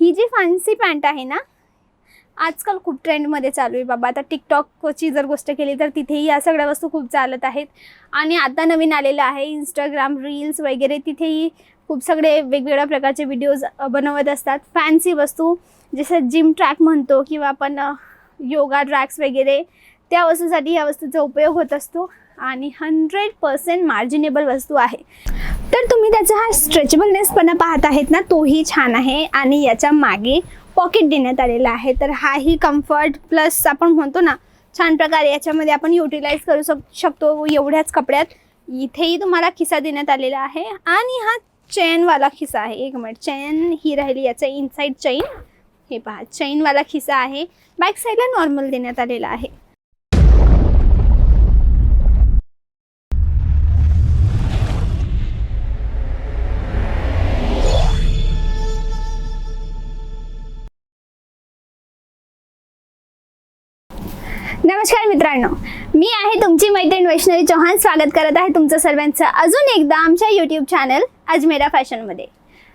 ही जी fancy pant आहे ना आजकाल खूप ट्रेंडमध्ये चालू आहे बाबा. आता टिकटॉकची जर गोष्ट केली तर तिथेही या सगळ्या वस्तू खूप चालत आहेत. आणि आता नवीन आलेलं आहे इंस्टाग्राम रील्स वगैरे तिथेही खूप सगळे वेगवेगळ्या प्रकारचे व्हिडिओज बनवत असतात. फॅन्सी वस्तू जसं जिम ट्रॅक म्हणतो किंवा आपण योगा ट्रॅक्स वगैरे त्या वस्तूसाठी या वस्तूचा उपयोग होत असतो आणि हंड्रेड पर्सेंट मार्जिनेबल वस्तू आहे. तर तुम्ही त्याचा हा स्ट्रेचेबलनेसपणा पाहत आहेत ना तोही छान आहे आणि याच्या मागे पॉकेट देण्यात आलेला आहे. तर हाही कम्फर्ट प्लस आपण म्हणतो ना छान प्रकारे याच्यामध्ये आपण युटिलाइज करू शक शकतो एवढ्याच कपड्यात. इथेही तुम्हाला खिसा देण्यात आलेला आहे आणि हा चेनवाला खिसा आहे. एक मिनिट चेन ही राहिली याचं इनसाईड चेन हे पहा चेनवाला खिसा आहे. बॅक साईडला नॉर्मल देण्यात आलेला आहे. मित्रांनो मी आहे तुमची मैत्रीण वैष्णवी चौहान. स्वागत करत आहे तुमचं सर्वांचं अजून एकदा आमच्या यूट्यूब चॅनल अजमेरा फॅशनमध्ये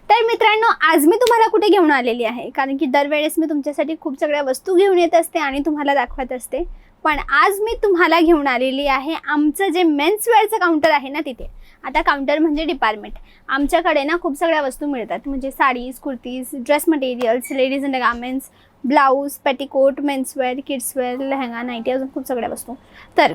तर मित्रांनो आज मी तुम्हाला कुठे घेऊन आलेली आहे? कारण की दरवेळेस मी तुमच्यासाठी खूप सगळ्या वस्तू घेऊन येत असते आणि तुम्हाला दाखवत असते. पण आज मी तुम्हाला घेऊन आलेली आहे आमचं जे मेन्सवेअरचं काउंटर आहे ना तिथे. आता काउंटर म्हणजे डिपार्टमेंट आमच्याकडे ना खूप सगळ्या वस्तू मिळतात. म्हणजे sarees kurtis dress materials ladies and garments blouse petticoat menswear kidswear lehenga nightie अजून खूप सगळ्या वस्तू. तर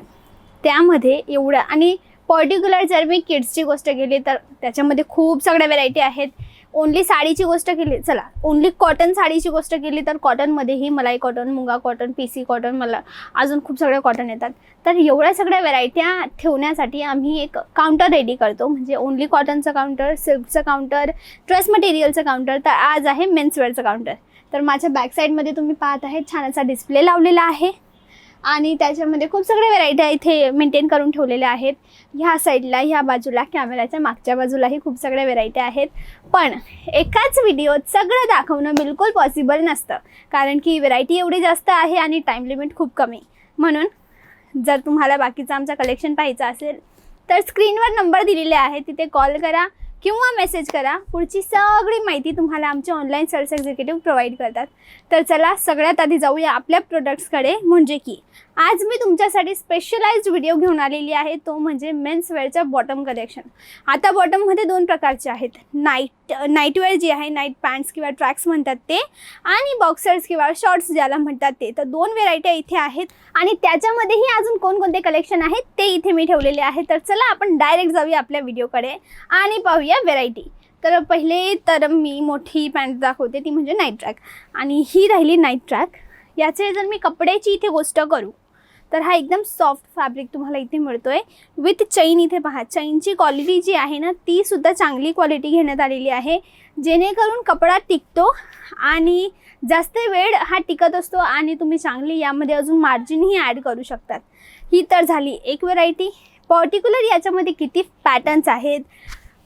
त्यामध्ये एवढं आणि पर्टिक्युलर जर मी किड्सची गोष्ट केली तर त्याच्यामध्ये खूप सगळ्या व्हेरायटी आहेत. ओन्ली साडीची गोष्ट केली चला ओन्ली कॉटन साडीची गोष्ट केली तर कॉटनमध्येही मलाई कॉटन मुंगा कॉटन पी सी कॉटन मला अजून खूप सगळ्या कॉटन येतात. तर एवढ्या सगळ्या व्हेरायट्या ठेवण्यासाठी आम्ही एक काउंटर रेडी करतो. म्हणजे ओन्ली कॉटनचं काउंटर सिल्कचं काउंटर ड्रेस मटेरियलचं काउंटर तर आज आहे मेन्सवेअरचं काउंटर तर माझ्या बॅक साईडमध्ये तुम्ही पाहत आहे छान असा डिस्प्ले लावलेला आहे. आणि त्याच्यामध्ये खूप सगळ्या व्हेरायट्या इथे मेंटेन करून ठेवलेल्या आहेत. ह्या साईडला ह्या बाजूला कॅमेऱ्याच्या मागच्या बाजूलाही खूप सगळ्या व्हेरायटी आहेत. पण एकाच व्हिडिओत सगळं दाखवणं बिलकुल पॉसिबल नसतं. कारण की व्हेरायटी एवढी जास्त आहे आणि टाईम लिमिट खूप कमी. म्हणून जर तुम्हाला बाकीचं आमचं कलेक्शन पाहायचं असेल तर स्क्रीनवर नंबर दिलेले आहे. तिथे कॉल करा. किंवा मेसेज करा. पुढची सगळी माहिती तुम्हाला आमचे ऑनलाईन सेल्स एक्झिक्युटिव्ह प्रोव्हाइड करतात. तर चला सगळ्यात आधी जाऊया आपल्या प्रोडक्ट्सकडे म्हणजे की आज मी तुमच्यासाठी स्पेशलाइज्ड व्हिडिओ घेऊन आलेली आहे. तो म्हणजे मेन्स वेअरचा बॉटम कलेक्शन आता बॉटममध्ये दोन प्रकारचे आहेत. नाईट नाईटवेअर जे आहे नाईट पॅन्ट्स किंवा ट्रॅक्स म्हणतात ते आणि बॉक्सर्स किंवा शॉर्ट्स ज्याला म्हणतात ते. तर दोन व्हेरायट्या इथे आहेत. आणि त्याच्यामध्येही अजून कोणकोणते कलेक्शन आहेत ते इथे मी ठेवलेले आहे तर चला आपण डायरेक्ट जाऊया आपल्या व्हिडिओकडे आणि पाहूया. व्हेरायटी तर पहिले तर मी मोठी पॅन्ट दाखवते ती म्हणजे नाईट ट्रॅक आणि ही राहिली नाईट ट्रॅक याचे जर मी कपड्याची इथे गोष्ट करू तर हा एकदम सॉफ्ट फॅब्रिक तुम्हाला इथे मिळतो आहे विथ चैन इथे पहा. चैनची क्वालिटी जी आहे ना ती सुद्धा चांगली क्वालिटी घेण्यात आलेली आहे. जेणेकरून कपडा टिकतो आणि जास्त वेळ हा टिकत असतो आणि तुम्ही चांगली यामध्ये अजून मार्जिनही ॲड करू शकतात. ही तर झाली एक व्हरायटी पर्टिक्युलर याच्यामध्ये किती पॅटर्न्स आहेत?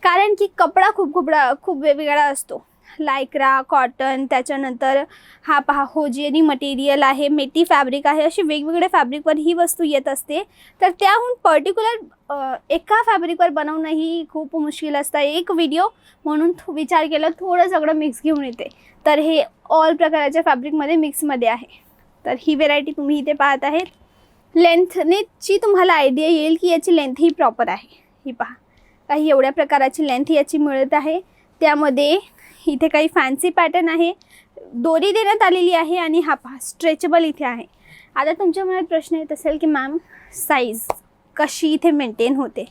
कारण की कपडा खूप खूपडा खूप वेगवेगळा असतो. लायक्रा कॉटन त्याच्यानंतर हा पहा होजेरी मटेरियल आहे मेटी फॅब्रिक आहे अशी वेगवेगळ्या फॅब्रिकवर ही वस्तू येत असते. तर त्याहून पर्टिक्युलर एका फॅब्रिकवर बनवणं ही खूप मुश्किल असतं. एक व्हिडिओ म्हणून विचार केला थोडं सगळं मिक्स घेऊन येते. तर हे ऑल प्रकाराच्या फॅब्रिकमध्ये मिक्समध्ये आहे. तर ही व्हेरायटी तुम्ही इथे पाहत आहेत. लेंथनेची तुम्हाला आयडिया येईल की याची लेंथ ही प्रॉपर आहे. ही पहा. काही एवढ्या प्रकाराची लेंथ याची मिळत आहे. त्यामध्ये इथे काही फॅन्सी पॅटर्न आहे. दोरी देण्यात आलेली आहे आणि हा पहा स्ट्रेचेबल इथे आहे. आता तुमच्या मनात प्रश्न येत असेल की मॅम साईज कशी इथे मेंटेन होते?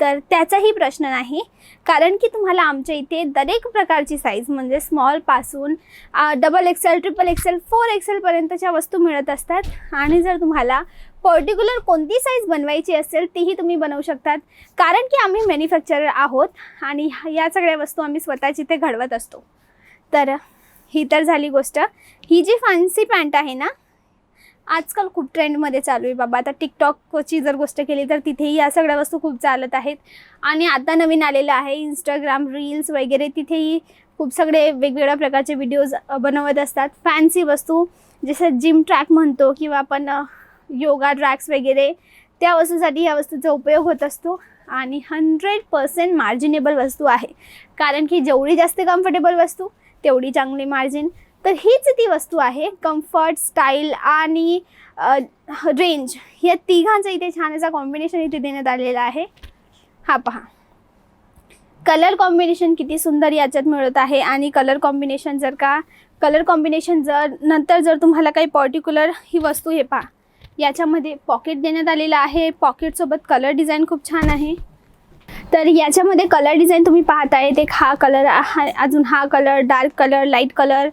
तर त्याचाही प्रश्न नाही. कारण की तुम्हाला आमच्या इथे दरेक प्रकारची साईज म्हणजे स्मॉलपासून double XL triple XL four एक्सेलपर्यंतच्या वस्तू मिळत असतात. आणि जर तुम्हाला पर्टिक्युलर कोणती साईज बनवायची असेल तीही तुम्ही बनवू शकतात. कारण की आम्ही मॅन्युफॅक्चरर आहोत आणि या सगळ्या वस्तू आम्ही स्वतःच इथे घडवत असतो. तर ही तर झाली गोष्ट. ही जी फॅन्सी पॅन्ट आहे ना आजकाल खूप ट्रेंडमध्ये चालू आहे बाबा. आता टिकटॉकची जर गोष्ट केली तर तिथेही या सगळ्या वस्तू खूप चालत आहेत. आणि आता नवीन आलेलं आहे इंस्टाग्राम रील्स वगैरे. तिथेही खूप सगळे वेगवेगळ्या प्रकारचे व्हिडिओज बनवत असतात. फॅन्सी वस्तू जसं जिम ट्रॅक म्हणतो किंवा आपण योगा ट्रॅक्स वगैरे त्या वस्तूसाठी या वस्तूचा उपयोग होत असतो आणि हंड्रेड पर्सेंट मार्जिनेबल वस्तू आहे. कारण की जेवढी जास्त कम्फर्टेबल वस्तू तेवढी चांगली मार्जिन तर हीच ती वस्तू आहे कम्फर्ट स्टाईल आणि रेंज या तिघांचं इथे छान असा कॉम्बिनेशन इथे देण्यात आलेला आहे. हा पहा. कलर कॉम्बिनेशन किती सुंदर याच्यात मिळत आहे आणि कलर कॉम्बिनेशन जर का कलर कॉम्बिनेशन जर नंतर जर तुम्हाला काही पर्टिक्युलर ही वस्तू हे पहा. याच्यामध्ये पॉकेट देण्यात आलेलं आहे. पॉकेटसोबत कलर डिझाईन खूप छान आहे. तर याच्यामध्ये कलर डिझाईन तुम्ही पाहताय. एक हा कलर हा अजून हा colour dark colour light colour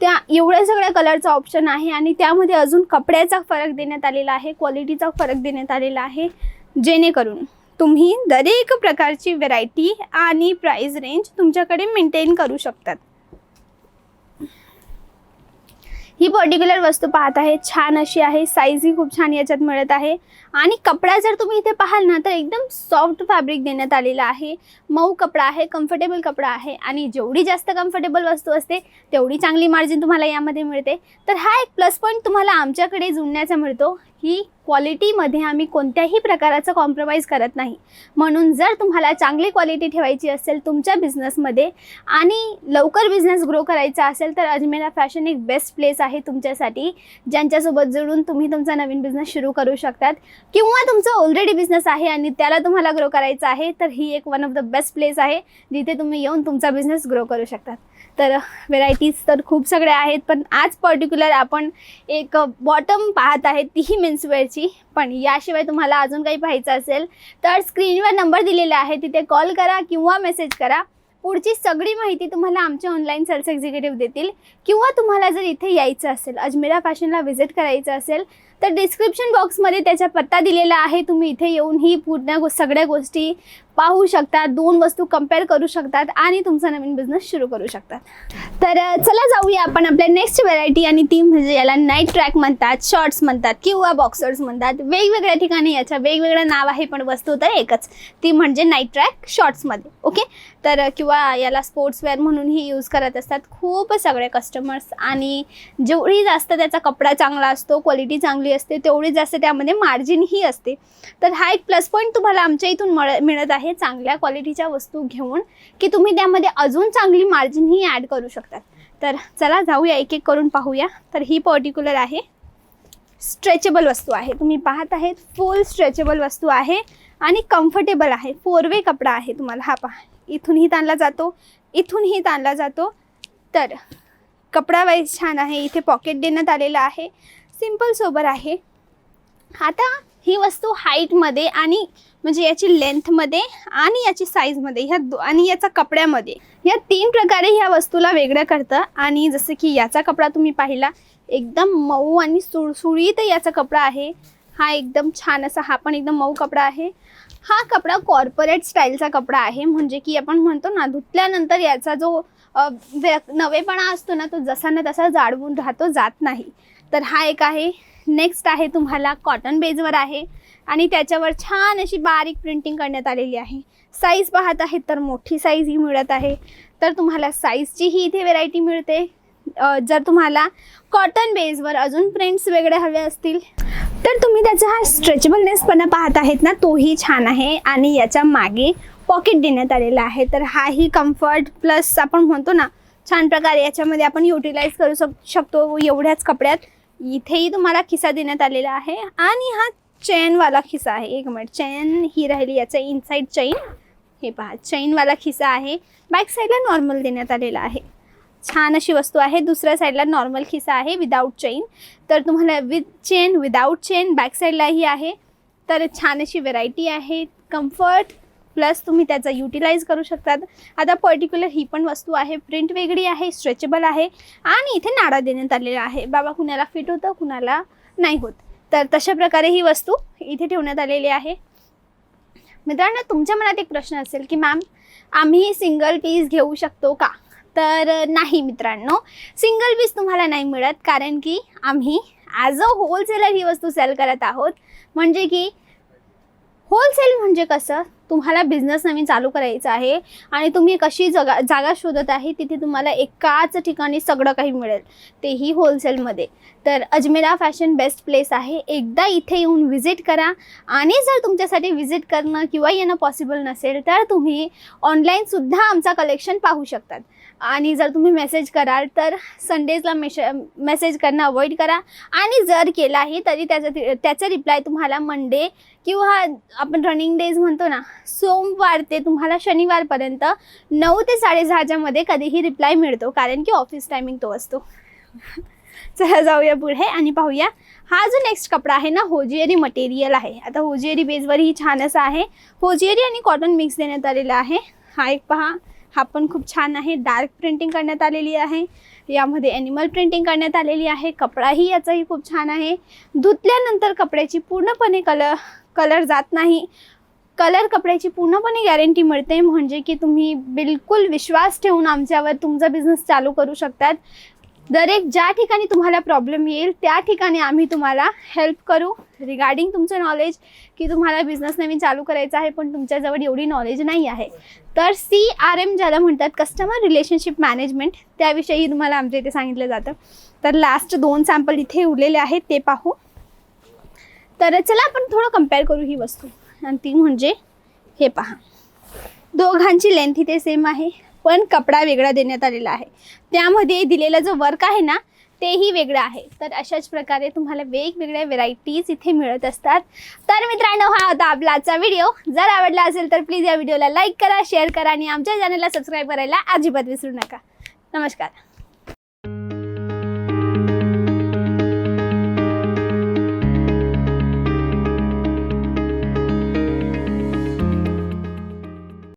त्या एवढ्या सगळ्या कलरचा ऑप्शन आहे. आणि त्यामध्ये अजून कपड्याचा फरक देण्यात आलेला आहे. क्वालिटीचा फरक देण्यात आलेला आहे. जेणेकरून तुम्ही दरेक प्रकारची व्हेरायटी आणि प्राईस रेंज तुमच्याकडे मेंटेन करू शकतात. ही पर्टिक्युलर वस्तू पाहत आहे. छान अशी आहे. साईजही खूप छान याच्यात मिळत आहे. आणि कपडा जर तुम्ही इथे पाहाल ना तर एकदम सॉफ्ट फॅब्रिक देण्यात आलेला आहे. मऊ कपडा आहे कम्फर्टेबल कपडा आहे. आणि जेवढी जास्त कम्फर्टेबल वस्तू असते तेवढी चांगली मार्जिन तुम्हाला यामध्ये मिळते. तर हा एक प्लस पॉईंट तुम्हाला आमच्याकडे जुळण्याचा मिळतो. की क्वालिटीमध्ये आम्ही कोणत्याही प्रकाराचं कॉम्प्रोमाइज करत नाही. म्हणून जर तुम्हाला चांगली क्वालिटी ठेवायची असेल तुमच्या बिझनेसमध्ये आणि लवकर बिझनेस ग्रो करायचा असेल तर अजमेरा फॅशन एक बेस्ट प्लेस आहे तुमच्यासाठी ज्यांच्यासोबत जुळून तुम्ही तुमचा नवीन बिझनेस सुरू करू शकतात. किंवा तुमचा ऑलरेडी बिझनेस आहे आणि त्याला तुम्हाला ग्रो करायचा आहे तर ही एक one of the best place आहे जिथे तुम्ही येऊन तुमचा बिझनेस ग्रो करू शकतात. तर व्हेरायटीज तर खूप सगळ्या आहेत पण आज पर्टिक्युलर आपण एक बॉटम पाहत आहे तीही मेन्सवेअरची पण याशिवाय तुम्हाला अजून काही पाहायचं असेल तर स्क्रीनवर नंबर दिलेला आहे तिथे कॉल करा किंवा मेसेज करा. पुढची सगळी माहिती तुम्हाला आमचे ऑनलाईन सेल्स एक्झिक्युटिव्ह देतील. किंवा तुम्हाला जर इथे यायचं असेल अजमेरा फॅशनला व्हिजिट करायचं असेल तर डिस्क्रिप्शन बॉक्समध्ये त्याचा पत्ता दिलेला आहे. तुम्ही इथे येऊन ही पूर्ण गो सगळ्या गोष्टी पाहू शकतात. दोन वस्तू कंपेअर करू शकतात आणि तुमचा नवीन बिझनेस सुरू करू शकतात. तर चला जाऊया आपण आपल्या नेक्स्ट व्हेरायटी आणि ती म्हणजे याला नाईट ट्रॅक म्हणतात शॉर्ट्स म्हणतात किंवा बॉक्सर्स म्हणतात. वेगवेगळ्या ठिकाणी याचं वेगवेगळं नाव आहे पण वस्तू तर एकच. ती म्हणजे नाईट ट्रॅक शॉर्ट्समध्ये ओके तर किंवा याला स्पोर्ट्सवेअर म्हणूनही यूज करत असतात. खूप सगळे कस्टमर्स आणि जेवढी जास्त त्याचा कपडा चांगला असतो क्वालिटी चांगली असते तेवढी जास्त त्यामध्ये मार्जिनही असते. तर हा एक प्लस पॉईंट तुम्हाला आमच्या इथून मळ मिळत आहे चांगल्या क्वालिटीच्या वस्तू घेऊन की तुम्ही त्यामध्ये अजून चांगली मार्जिनही ॲड करू शकतात. तर चला जाऊया एक एक करून पाहूया. तर ही पर्टिक्युलर आहे. स्ट्रेचेबल वस्तू आहे. तुम्ही पाहत आहेत फुल स्ट्रेचेबल वस्तू आहे आणि कम्फर्टेबल आहे. फोर वे कपडा आहे तुम्हाला. हा पहा. इथूनही ताणला जातो इथूनही ताणला जातो. तर कपडा वाईज छान आहे. इथे पॉकेट देण्यात आलेलं आहे. सिंपल सोबर आहे. आता ही वस्तू हाईटमध्ये आणि म्हणजे याची लेंथमध्ये आणि याची साईजमध्ये ह्या दो आणि याचा कपड्यामध्ये. या तीन प्रकारे ह्या वस्तूला वेगळं करतं. आणि जसं की याचा कपडा तुम्ही पाहिला एकदम मऊ आणि सुळसुळीत याचा कपडा आहे. हा एकदम छान असा हा पण एकदम मऊ कपडा आहे. हा कपडा कॉर्पोरेट स्टाईलचा कपडा आहे. म्हणजे की आपण म्हणतो ना धुतल्यानंतर याचा जो नवेपणा असतो ना तो जसा ना तसा जाडवून राहतो जात नाही. तर हा एक आहे. नेक्स्ट आहे तुम्हाला कॉटन बेजवर आहे. आणि त्याच्यावर छान अशी बारीक प्रिंटिंग करण्यात आलेली आहे. साईज पाहत आहेत तर मोठी साईज ही मिळत आहे. तर तुम्हाला साईजचीही इथे व्हेरायटी मिळते. जर तुम्हाला कॉटन बेजवर अजून प्रिंट्स वेगळे हवे असतील तर तुम्ही त्याचा हा स्ट्रेचेबलनेसपणा पाहत आहेत ना तोही छान आहे. आणि याच्या मागे पॉकेट देण्यात आलेला आहे. तर हाही कम्फर्ट प्लस आपण म्हणतो ना छान प्रकारे याच्यामध्ये आपण युटिलाइज करू शक शकतो एवढ्याच कपड्यात. इथेही तुम्हाला खिसा देण्यात आलेला आहे. आणि हा चैनवाला खिसा आहे. एक मिनिट. चैन ही राहिली याचा इनसाईड चैन हे पहा. चैनवाला खिसा आहे. बॅक साईडला नॉर्मल देण्यात आलेला आहे. छान अशी वस्तू आहे. दुसऱ्या साईडला नॉर्मल खिसा आहे विदाऊट चेन तर तुम्हाला with chain without chain back साईडलाही आहे. तर छान अशी व्हेरायटी आहे. कम्फर्ट प्लस तुम्ही त्याचा युटिलाइज करू शकतात. आता पर्टिक्युलर ही पण वस्तू आहे. प्रिंट वेगळी आहे स्ट्रेचेबल आहे आणि इथे नाडा देण्यात आलेला आहे. बाबा कुणाला फिट होतं कुणाला नाही होत. तर तशा प्रकारे ही वस्तू इथे ठेवण्यात आलेली आहे. मित्रांनो तुमच्या मनात एक प्रश्न असेल की मॅम आम्ही सिंगल पीस घेऊ शकतो का? तर नाही मित्रांनो. सिंगल पीस तुम्हाला नाही मिळत कारण की आम्ही ॲज अ होलसेलर ही वस्तू सेल करत आहोत. म्हणजे की होलसेल म्हणजे कसं? तुम्हाला बिझनेस नवीन चालू करायचा आहे आणि तुम्ही कशी जगा जागा शोधत आहे तिथे तुम्हाला एकाच ठिकाणी सगळं काही मिळेल. तेही होलसेलमध्ये तर अजमेरा फॅशन बेस्ट प्लेस आहे. एकदा इथे येऊन व्हिजिट करा आणि जर तुमच्यासाठी व्हिजिट करणं किंवा येणं पॉसिबल नसेल तर तुम्ही ऑनलाईनसुद्धा आमचा कलेक्शन पाहू शकतात. आणि जर तुम्ही मेसेज कराल तर संडेजला मेश मेसेज करणं अवॉइड करा. आणि जर केलाही तरी त्याचा त्याचा रिप्लाय तुम्हाला मंडे किंवा आपण रनिंग डेज म्हणतो ना सोमवार ते तुम्हाला शनिवारपर्यंत नऊ ते साडेसहाच्यामध्ये कधीही रिप्लाय मिळतो कारण की ऑफिस टायमिंग तो असतो. चला जाऊया पुढे आणि पाहूया. हा जो नेक्स्ट कपडा आहे ना होजियरी मटेरियल आहे. आता होजियरी बेसवर ही छान असा आहे. होजियरी आणि कॉटन मिक्स देण्यात आलेला आहे. हा एक पहा. हा पण खूप छान आहे. डार्क प्रिंटिंग करण्यात आलेली आहे. यामध्ये ॲनिमल प्रिंटिंग करण्यात आलेली आहे. कपडाही याचाही खूप छान आहे. धुतल्यानंतर कपड्याची पूर्णपणे कलर कलर जात नाही. कलर कपड्याची पूर्णपणे गॅरंटी मिळते. म्हणजे की तुम्ही बिलकुल विश्वास ठेवून आमच्यावर तुमचा बिझनेस चालू करू शकतात. दरेक ज्या ठिकाणी तुम्हाला प्रॉब्लेम येईल त्या ठिकाणी आम्ही तुम्हाला हेल्प करू. रिगार्डिंग तुमचं नॉलेज की तुम्हाला बिझनेस नवीन चालू करायचा आहे पण तुमच्याजवळ एवढी नॉलेज नाही आहे. तर सी आर एम ज्याला म्हणतात कस्टमर रिलेशनशिप मॅनेजमेंट त्याविषयी तुम्हाला आमच्या इथे सांगितलं जातं. तर लास्ट दोन सॅम्पल इथे उरलेले आहेत ते पाहू. तर चला आपण थोडं कंपेअर करू ही वस्तू. आणि ती म्हणजे हे पहा. दोघांची लेंथ इथे सेम आहे पण कपडा वेगळा देण्यात आलेला आहे. त्यामध्ये दिलेला जो वर्क आहे ना तेही वेगळं आहे. तर अशाच प्रकारे तुम्हाला वेगवेगळ्या व्हेरायटीज इथे मिळत असतात. तर मित्रांनो हा होता आपला आजचा व्हिडिओ जर आवडला असेल तर प्लीज या व्हिडिओला लाईक करा शेअर करा आणि आमच्या चॅनलला सबस्क्राईब करायला अजिबात विसरू नका. नमस्कार.